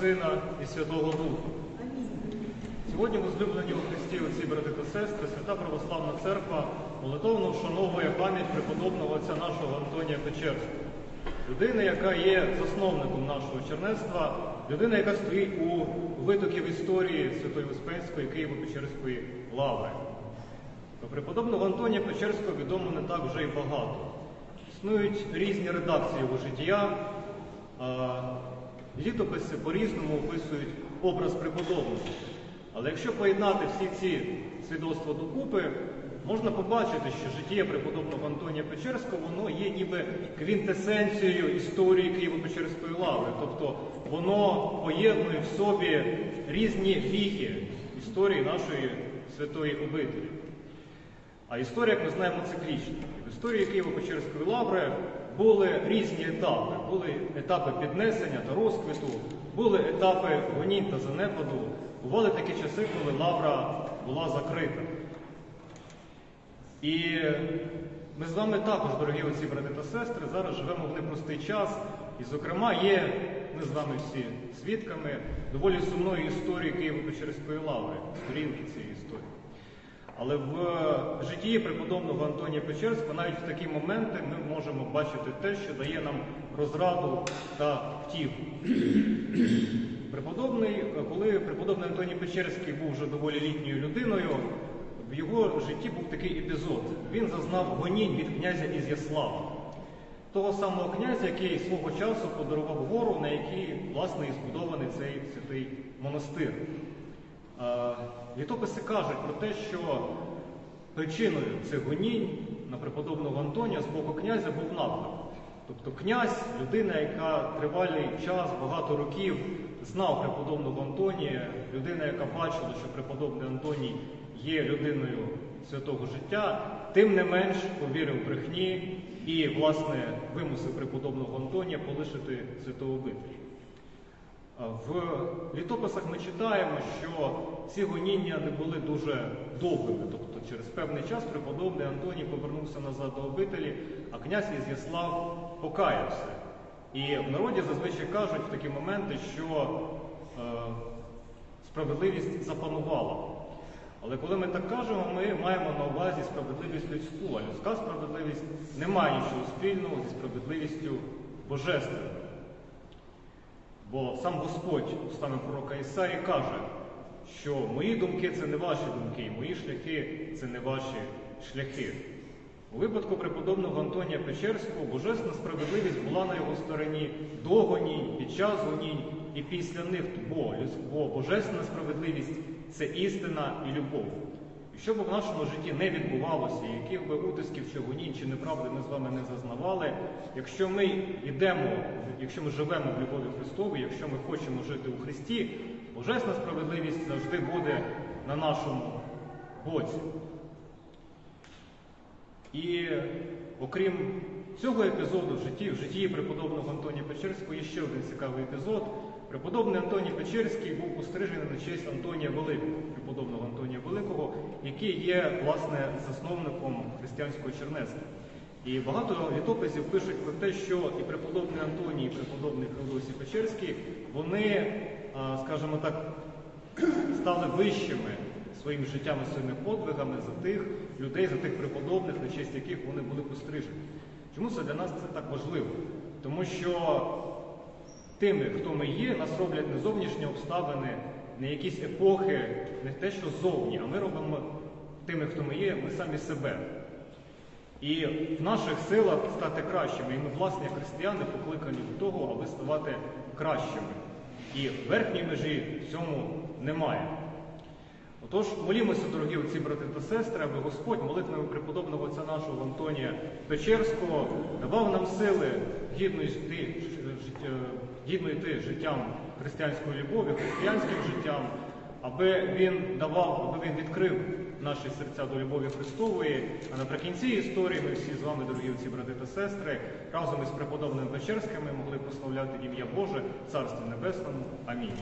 Сина і Святого Духа. Сьогодні, возлюблені у Христі, отці, брати та сестри, Свята Православна Церква молитовно вшановує пам'ять преподобного отця нашого Антонія Печерського, людини, яка є засновником нашого чернецтва, людина, яка стоїть у витоків історії Святої Успенської Києво-Печерської лаври. Про преподобного Антонія Печерського відомо не так вже й багато. Існують різні редакції його життя, літописи по-різному описують образ преподобного. Але якщо поєднати всі ці свідоцтва докупи, можна побачити, що життя преподобного Антонія Печерського воно є ніби квінтесенцією історії Києво-Печерської лаври. Тобто воно поєднує в собі різні віхи історії нашої святої обителі. А історія, як ми знаємо, циклічна. В історії Києво-Печерської лаври були різні етапи. Були етапи піднесення та розквіту, були етапи гонінь та занепаду. Бували такі часи, коли лавра була закрита. І ми з вами також, дорогі отці, брати та сестри, зараз живемо в непростий час. І, зокрема, є, ми з вами всі свідками доволі сумної історії Києво-Печерської лаври, сторінки цієї історії. Але в житті преподобного Антонія Печерського навіть в такі моменти ми можемо бачити те, що дає нам розраду та втіху. Преподобний, коли преподобний Антоній Печерський був вже доволі літньою людиною, в його житті був такий епізод. Він зазнав гонінь від князя Ізяслава, того самого князя, який свого часу подарував гору, на якій, власне, і збудований цей святий монастир. Е, Літописи кажуть про те, що причиною цих гонінь на преподобного Антонія з боку князя був наклеп. Тобто князь, людина, яка тривалий час, багато років знав преподобного Антонія, людина, яка бачила, що преподобний Антоній є людиною святого життя, тим не менш повірив брехні і, власне, вимусив преподобного Антонія полишити святого обитель. В літописах ми читаємо, що ці гоніння не були дуже довгими, тобто через певний час преподобний Антоній повернувся назад до обителі, а князь Ізяслав покаявся. І в народі зазвичай кажуть в такі моменти, що е, справедливість запанувала. Але коли ми так кажемо, ми маємо на увазі справедливість людську, а людська справедливість не має нічого спільного зі справедливістю божественною. Бо сам Господь устами пророка Ісаї каже, що мої думки це не ваші думки, і мої шляхи це не ваші шляхи. У випадку преподобного Антонія Печерського божественна справедливість була на його стороні до гонінь, під час гонінь і після них, бо, бо божественна справедливість це істина і любов. Що б в нашому житті не відбувалося, яких би утисків гонінь чи неправди ми з вами не зазнавали, якщо ми йдемо, якщо ми живемо в любові Христовій, якщо ми хочемо жити у Христі, божесна справедливість завжди буде на нашому боці. І окрім цього епізоду в житті, в житті преподобного Антонія Печерського є ще один цікавий епізод. Преподобний Антоній Печерський був пострижений на честь Антонія Великого, преподобного Антонія Великого, який є, власне, засновником християнського чернецтва. І багато літописів пишуть про те, що і преподобний Антоній, і преподобний Феодосій Печерський, вони, скажімо так, стали вищими своїм життям і своїми подвигами за тих людей, за тих преподобних, на честь яких вони були пострижені. Чому це для нас це так важливо? Тому що тими, хто ми є, нас роблять не зовнішні обставини, не якісь епохи, не те, що зовні, а ми робимо тими, хто ми є, ми самі себе. І в наших силах стати кращими. І ми, власне, християни, покликані до того, аби ставати кращими. І верхньої межі в цьому немає. Отож, молімося, дорогі отці, брати та сестри, аби Господь молитвами преподобного отця нашого Антонія Печерського давав нам сили гідно йти, гідно йти життям християнської любові, християнським життям, аби він давав, аби він відкрив наші серця до любові Христової. А наприкінці історії ми всі з вами, дорогі отці, брати та сестри, разом із преподобним Печерським могли прославляти ім'я Боже, Царстві Небесному. Амінь.